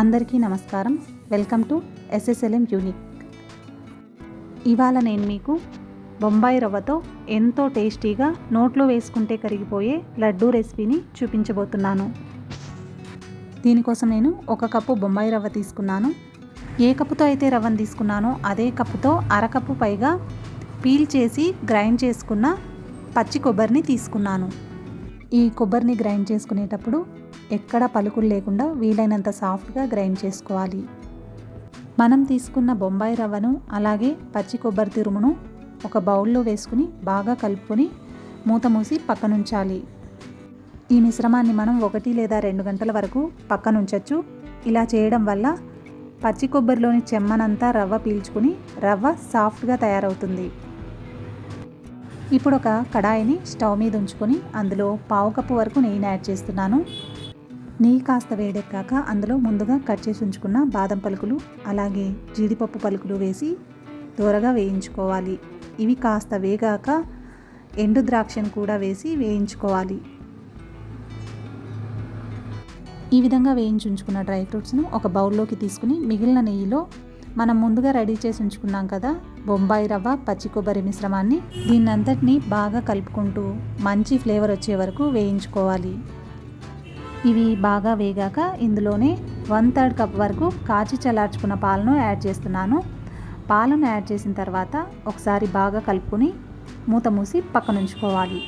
అందరికీ నమస్కారం. Welcome to SSLM unique. ఇవాళ నేను మీకు బొంబాయి రవ్వతో ఎంతో టేస్టీగా నోట్లో వేసుకుంటే కరిగిపోయే లడ్డూ రెసిపీని చూపించబోతున్నాను. దీనికోసం నేను ఒక కప్పు బొంబాయి రవ్వ తీసుకున్నాను. ఏ కప్పుతో అయితే రవ్వను తీసుకున్నానో అదే కప్పుతో అరకప్పు పైగా పీల్ చేసి గ్రైండ్ చేసుకున్న పచ్చి కొబ్బరిని తీసుకున్నాను. ఈ కొబ్బరిని గ్రైండ్ చేసుకునేటప్పుడు ఎక్కడ పలుకులు లేకుండా వీలైనంత సాఫ్ట్గా గ్రైండ్ చేసుకోవాలి. మనం తీసుకున్న బొంబాయి రవ్వను అలాగే పచ్చి కొబ్బరి తురుమును ఒక బౌల్లో వేసుకుని బాగా కలుపుకొని మూత మూసి పక్కనుంచాలి. ఈ మిశ్రమాన్ని మనం ఒకటి లేదా రెండు గంటల వరకు పక్కనుంచవచ్చు ఇలా చేయడం వల్ల పచ్చి కొబ్బరిలోని చెమ్మనంతా రవ్వ పీల్చుకుని రవ్వ సాఫ్ట్గా తయారవుతుంది. ఇప్పుడు ఒక కడాయిని స్టవ్ మీద ఉంచుకొని అందులో పావు కప్పు వరకు నెయ్యిని యాడ్ చేస్తున్నాను. నెయ్యి కాస్త వేడెక్కాక అందులో ముందుగా కట్ చేసి ఉంచుకున్న బాదం పలుకులు అలాగే జీడిపప్పు పలుకులు వేసి దూరగా వేయించుకోవాలి. ఇవి కాస్త వేగాక ఎండు ద్రాక్షను కూడా వేసి వేయించుకోవాలి. ఈ విధంగా వేయించి ఉంచుకున్న డ్రై ఫ్రూట్స్ను ఒక బౌల్లోకి తీసుకుని మిగిలిన నెయ్యిలో మనం ముందుగా రెడీ చేసి ఉంచుకున్నాం కదా బొంబాయి రవ్వ పచ్చి కొబ్బరి మిశ్రమాన్ని దీన్నంతటినీ బాగా కలుపుకుంటూ మంచి ఫ్లేవర్ వచ్చే వరకు వేయించుకోవాలి. ఇవి బాగా వేగాక ఇందులోనే వన్ థర్డ్ కప్ వరకు కాచి చల్లార్చుకున్న పాలను యాడ్ చేస్తున్నాను. పాలను యాడ్ చేసిన తర్వాత ఒకసారి బాగా కలుపుకొని మూత మూసి పక్కనుంచుకోవాలి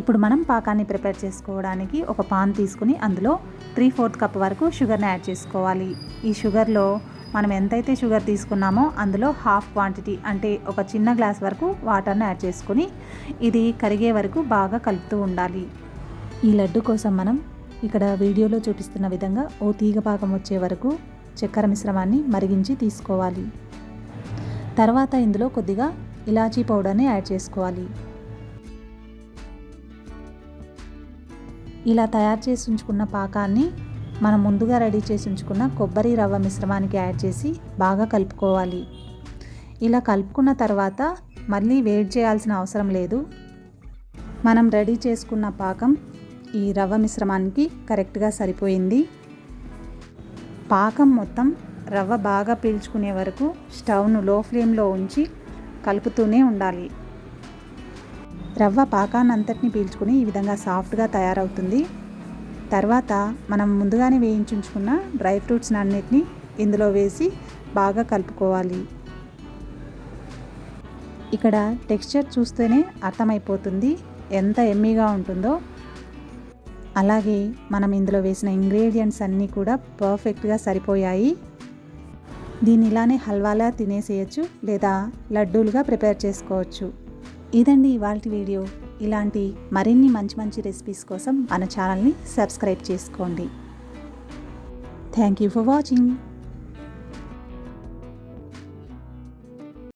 ఇప్పుడు మనం పాకాన్ని ప్రిపేర్ చేసుకోవడానికి ఒక పాన్ తీసుకుని అందులో త్రీ ఫోర్త్ కప్ వరకు షుగర్ని యాడ్ చేసుకోవాలి. ఈ షుగర్లో మనం ఎంతైతే షుగర్ తీసుకున్నామో అందులో హాఫ్ క్వాంటిటీ అంటే ఒక చిన్న గ్లాస్ వరకు వాటర్ని యాడ్ చేసుకొని ఇది కరిగే వరకు బాగా కలుపుతూ ఉండాలి. ఈ లడ్డు కోసం మనం ఇక్కడ వీడియోలో చూపిస్తున్న విధంగా ఓ తీగ పాకం వచ్చే వరకు చక్కెర మిశ్రమాన్ని మరిగించి తీసుకోవాలి. తర్వాత ఇందులో కొద్దిగా ఇలాచీ పౌడర్ని యాడ్ చేసుకోవాలి. ఇలా తయారు చేసి ఉంచుకున్న పాకాన్ని మనం ముందుగా రెడీ చేసి ఉంచుకున్న కొబ్బరి రవ్వ మిశ్రమానికి యాడ్ చేసి బాగా కలుపుకోవాలి. ఇలా కలుపుకున్న తర్వాత మళ్ళీ వేడి చేయాల్సిన అవసరం లేదు. మనం రెడీ చేసుకున్న పాకం ఈ రవ్వ మిశ్రమానికి కరెక్ట్గా సరిపోయింది. పాకం మొత్తం రవ్వ బాగా పీల్చుకునే వరకు స్టవ్ను లో ఫ్లేమ్లో ఉంచి కలుపుతూనే ఉండాలి. రవ్వ పాకాన్ని అంతటిని పీల్చుకుని ఈ విధంగా సాఫ్ట్గా తయారవుతుంది. తర్వాత మనం ముందుగానే వేయించుకున్న డ్రై ఫ్రూట్స్ అన్నిటిని ఇందులో వేసి బాగా కలుపుకోవాలి. ఇక్కడ టెక్స్చర్ చూస్తేనే అర్థమైపోతుంది ఎంత ఎమ్మీగా ఉంటుందో. అలాగే మనం ఇందులో వేసిన ఇంగ్రీడియంట్స్ అన్నీ కూడా పర్ఫెక్ట్గా సరిపోయాయి. దీన్ని ఇలానే హల్వాలా తినేసేయచ్చు లేదా లడ్డూలుగా ప్రిపేర్ చేసుకోవచ్చు. ఇదండి ఇవాళ వీడియో. ఇలాంటి మరిన్ని మంచి మంచి రెసిపీస్ కోసం మన ఛానల్ని సబ్స్క్రైబ్ చేసుకోండి. Thank you for watching.